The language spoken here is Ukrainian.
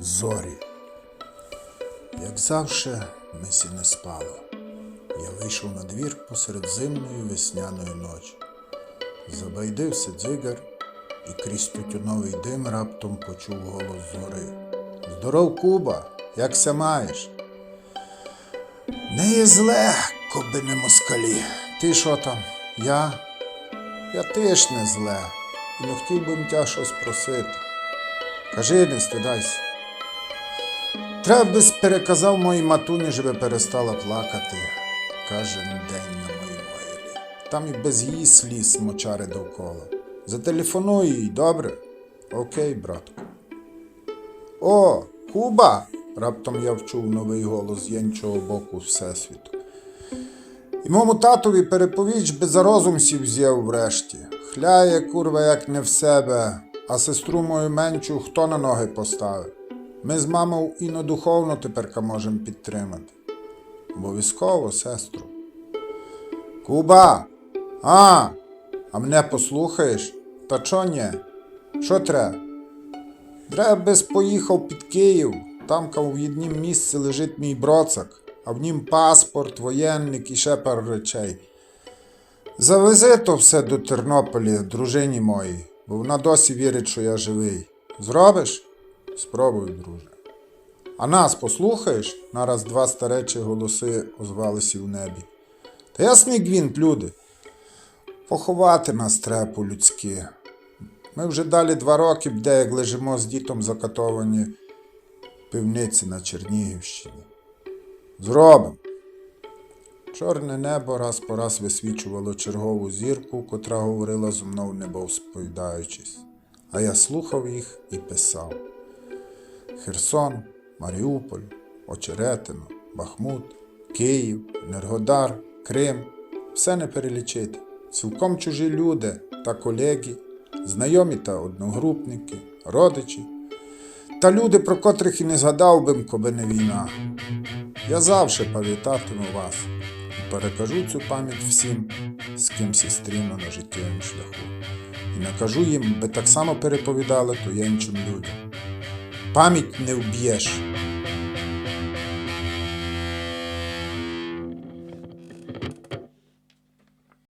зорі. Як завше, мисі не спало. Я вийшов на двір посеред зимної весняної ночі. Забайдився дзигар і крізь тютюновий дим раптом почув голос згори. Здоров, Куба, як ся маєш? Не є зле, коби не москалі. Ти що там? Я? Я теж не зле, і не хотів би тя щось просити. Кажи, не стидайся. Треба би переказав моїй матуні, щоб перестала плакати кожен день на моїй могилі. Там і без її сліз мочари довкола. Зателефонуй їй, добре? Окей, братку. О, Куба! раптом я вчув новий голос з іншого боку Всесвіту. І моєму татові переповіч би за розум сів взяв врешті. Хляє, курва, як не в себе, а сестру мою меншу хто на ноги поставив. Ми з мамою інодуховно теперка можемо підтримати. Обов'язково, сестру. Куба! А, а мене послухаєш? Та чо ні? Що треба? Треба без поїхав під Київ, там в однім місці лежить мій броцак, а в нім паспорт, воєнник і ще пару речей. Завези то все до Тернополя, дружині моїй, бо вона досі вірить, що я живий. Зробиш? Спробуй, друже. А нас послухаєш? Нараз два старечі голоси озвалися в небі. Та ясний гвінт, люди. Поховати нас треба по-людськи. Ми вже далі два роки бде, як лежимо з дітом закатовані пивниці на Чернігівщині. Зробимо. Чорне небо раз по раз висвічувало чергову зірку, котра говорила зо мною небо сповідаючись. А я слухав їх і писав. Херсон, Маріуполь, Очеретино, Бахмут, Київ, Енергодар, Крим все не перелічити. Цілком чужі люди та колеги, знайомі та одногрупники, родичі, та люди, про котрих і не згадав би, коби не війна. Я завжди пам'ятатиму вас і перекажу цю пам'ять всім, з ким сістріну на життєвому шляху. І накажу їм, би так само переповідали іншим людям. Пам'ять не вб'єш,